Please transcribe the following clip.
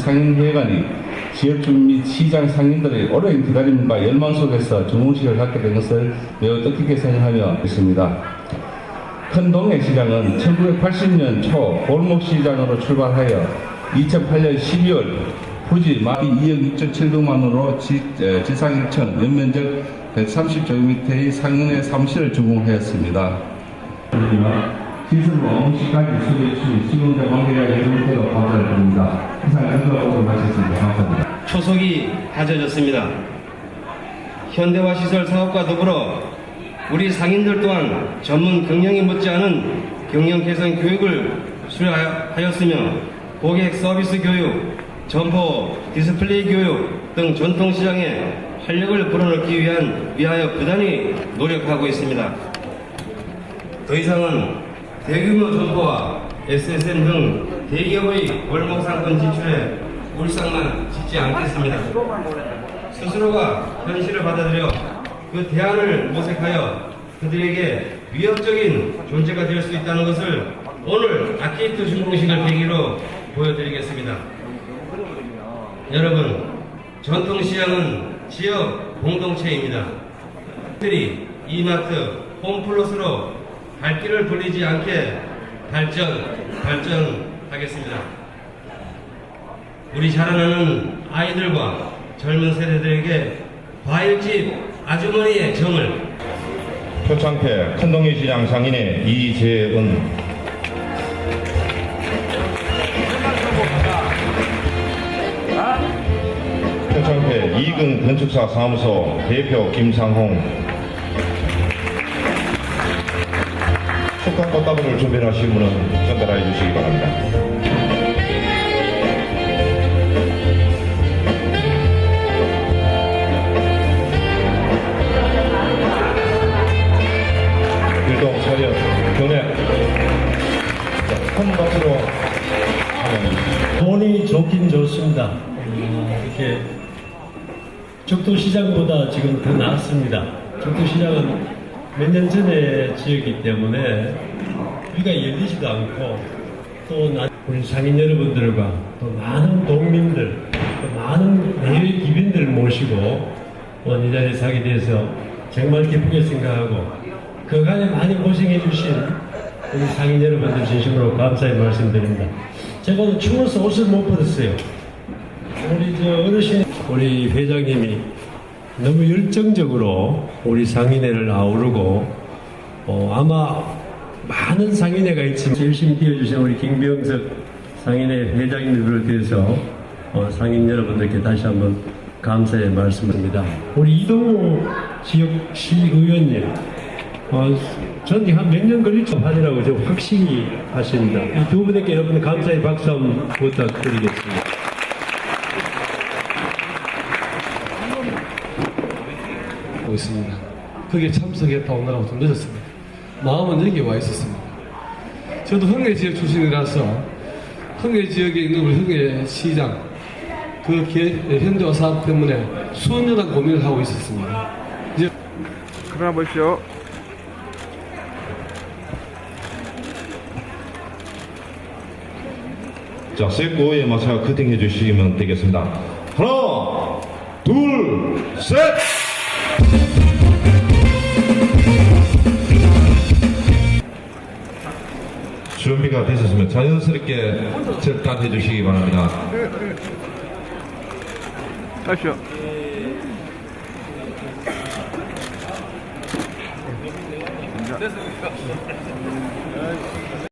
상인회관이 지역주민 및 시장 상인들의 오랜 기다림과 열망 속에서 주문식을 갖게 된 것을 매우 뜻깊게 생각하며 있습니다. 큰 동네 시장은 1980년 초 골목 시장으로 출발하여 2008년 12월 부지 마비 2억 6,700만원으로 지, 에, 지상 1천, 연면적 130제곱미터의 상인의 사무실을 준공하였습니다. 시설로 음식까지 주신 시공자 관계자 여러분께도 감사를 드립니다. 이상 연구하고 마치겠습니다. 감사합니다. 초석이 다져졌습니다. 현대화 시설 사업과 더불어 우리 상인들 또한 전문 경영이 못지않은 경영 개선 교육을 수료하였으며 고객 서비스 교육, 점포 디스플레이 교육 등 전통시장에 활력을 불어넣기 위한 위하여 부단히 노력하고 있습니다. 더 이상은 대규모 점포와 SSM 등 대기업의 골목 상권 진출에 울상만 짓지 않겠습니다. 스스로가 현실을 받아들여 그 대안을 모색하여 그들에게 위협적인 존재가 될 수 있다는 것을 오늘 아케이트 준공식을 계기로 보여드리겠습니다. 여러분, 전통시장은 지역 공동체입니다. 들이 이마트, 홈플러스로 발길을 불리지 않게 발전, 발전하겠습니다. 우리 자라나는 아이들과 젊은 세대들에게 과일집 아주머니의 정을. 표창태 큰동리 시장 상인의 이재은. 표창태 이근 건축사 사무소 대표 김상홍. 축하 꽃다발을 준비하신 분은 주시기 좋긴 좋습니다. 어, 이렇게 적도 시장보다 지금 더 나았습니다. 적도 시장은 몇 년 전에 지었기 때문에 비가 열리지도 않고 또 나- 우리 상인 여러분들과 또 많은 동민들, 또 많은 해외 기빈들 모시고 오늘 이 자리에 서게 돼서 정말 기쁘게 생각하고 그간에 많이 고생해 주신 우리 상인 여러분들 진심으로 감사의 말씀드립니다. 제가 추워서 옷을 못 벗었어요. 우리 저 어르신 우리 회장님이 너무 열정적으로 우리 상인회를 아우르고 어, 아마 많은 상인회가 있지만 열심히 뛰어주신 우리 김병석 상인회 회장님을 비해서 어, 상인 여러분들께 다시 한번 감사의 말씀입니다. 우리 이동우 지역시 의원님 어, 저는 한몇 년 걸릴 줄 하리라고 좀 확신이 하십니다. 이 두 분에게 여러분 감사의 박수 한번 부탁드리겠습니다. 하고 있습니다. 거기에 참석했다 오느라고 좀 늦었습니다. 마음은 여기 와 있었습니다. 저도 흥해 지역 출신이라서 흥해 지역에 있는 우리 흥해 시장 그 개- 현대화 사업 때문에 수년간 고민을 하고 있었습니다. 이제 카메라 보십시오. 자, 세코에 맞춰 커팅해 주시면 되겠습니다. 하나, 둘, 셋! 준비가 되셨으면 자연스럽게 절단해 주시기 바랍니다. 가십시오.